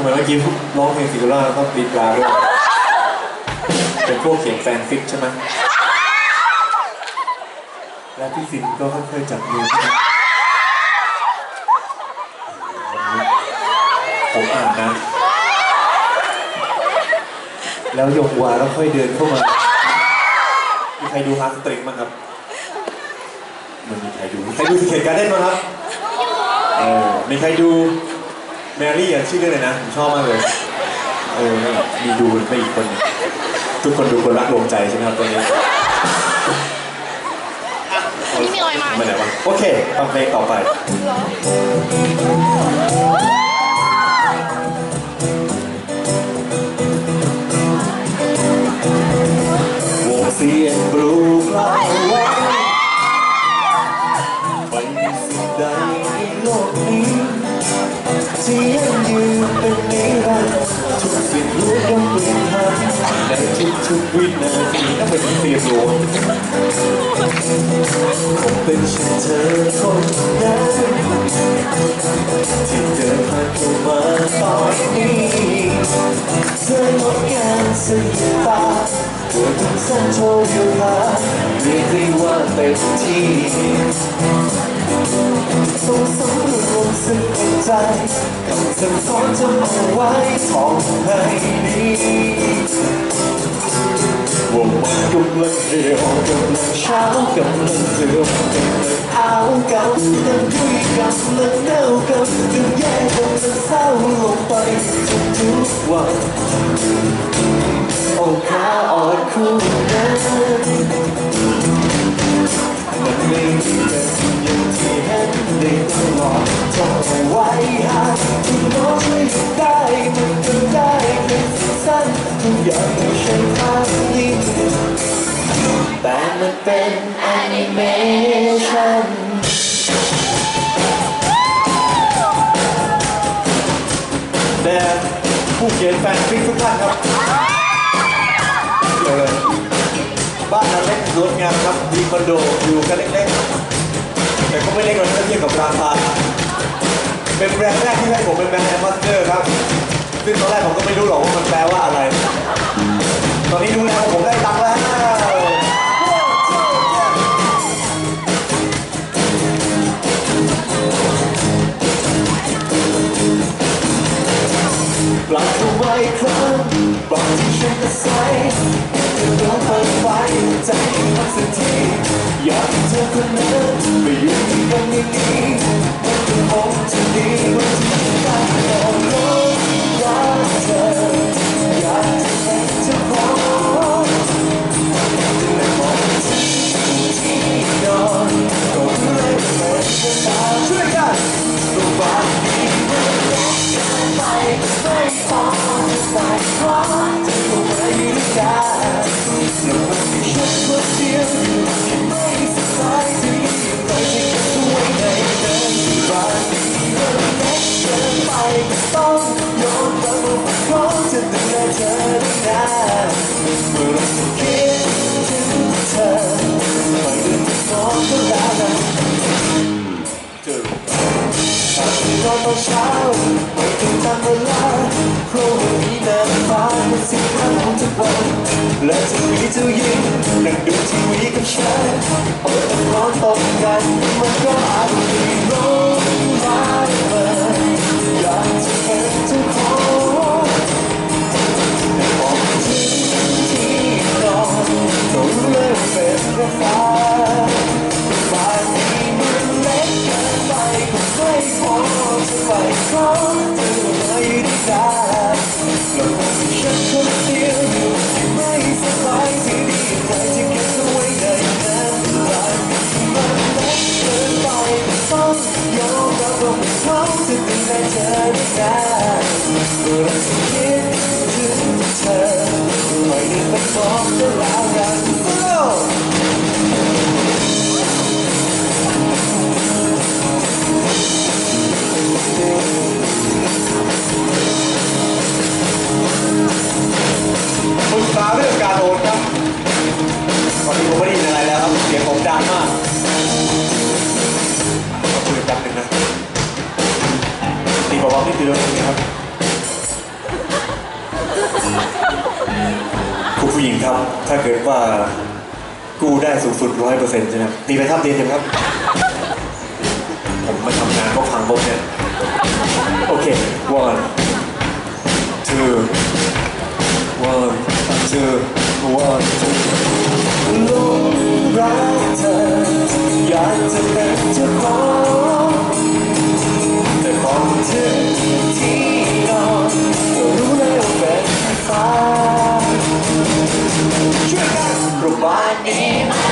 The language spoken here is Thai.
ทำไมเมื่อกี้ร้องเพลงซิงเกิลแล้วก็ตีปลาด้วยเป็นพวกเขียนแฟนฟิกใช่ไหมแล้วพี่ฟินก็ค่อยๆจับมือผมอ่านนะ แล้วยกวาแล้วค่อยเดินเข้ามามีใครดูฮาร์ดสตริงบ้งครับมันมีใครดูมีใครดูสิเกตการ์เด้นบ้งครับเออมีใครดู แมรี่อะชื่อเรื่องอะไรนะผมชอบมากเลยเออนั่นแหละมีดูไปอีกคนหนึ่งทุกคนดูคนรักรวมใจใช่ไหมครับตอนนี้นี่มีรอยมา ไม่ไหนวะโอเคฟังเพลงต่อไปว ยงยืนเป็นนิรันดร์ทุกสิ่งรู้ย่อมเปลี่ยนผ่านในทุกๆวินาทีนั่นเป็นเสียงหลวงคงเป็นเช่นเธอคนนั้นที่เดินผ่านเข้ามาตอนนี้เธองดงามสยตาเกิดถึงเส้นโชว์อยู่หาเรียกได้ว่าเต็มที่ต้องสำรวมสึก ในใจคำสั่งสอนจำเอาไว้ท่องให้ดีว่ามันกำลังเดียวกำลังเช้ากำลังเสื่อมกำลังเอากำลังดุยกำลังเน่ากำลังแย่กำลังเศร้าลงไปทุกทุกๆวันโอ้ขาอ่อนคู่นั้นมันไม่ มันเป็นแอนิเมชันแต่ผู้เขียนแฟนฟิกทุกท่านครับเชิญบ้านนั้นเล็กสวยงามครับมีคอนโดอยู่กันเล็กๆ แต่ก็ไม่เล็กเลยถ้าเทียบกับราคาเป็นแบรนด์แรกที่ให้ผมเป็นแบรนด์แอมบาสเดอร์ครับ ซึ่งตอนแรกผมก็ไม่รู้หรอกว่ามันแปลว่าอะไร ตอนนี้รู้แล้วผมได้ตังค์แล้ว กลับเข้ามาอีกครั้งบอกที่ฉันจะใส่จะโดนเปิดไฟใจมันสักทีอยากให้เธอคนนั้นไปอยู่ที่กันอย่างนี้มันก็คงจะดี และจะมีเจ้าหญิงนั่งดูทีวีกับฉันเปิดละครตบกันมันก็ ได้ไปบอกเธอแล้วกัน Follow! ปรึกษาเรื่องการโอนครับตอนนี้ผมไม่ได้ยินอะไรแล้วครับเสียงผมดังมากขอคุยกันแป๊บนึงนะตีเบาๆนิดเดียวนะครับ กูหญิงทำถ้าเกิดว่ากู้ได้สูงสุดร้อยเปอร์เซ็นต์ใช่ไหมครับตีไปทับเรียนยังครับ ผมมาทำงานก็พังบกเนี่ยโอเค one two one two one two By name.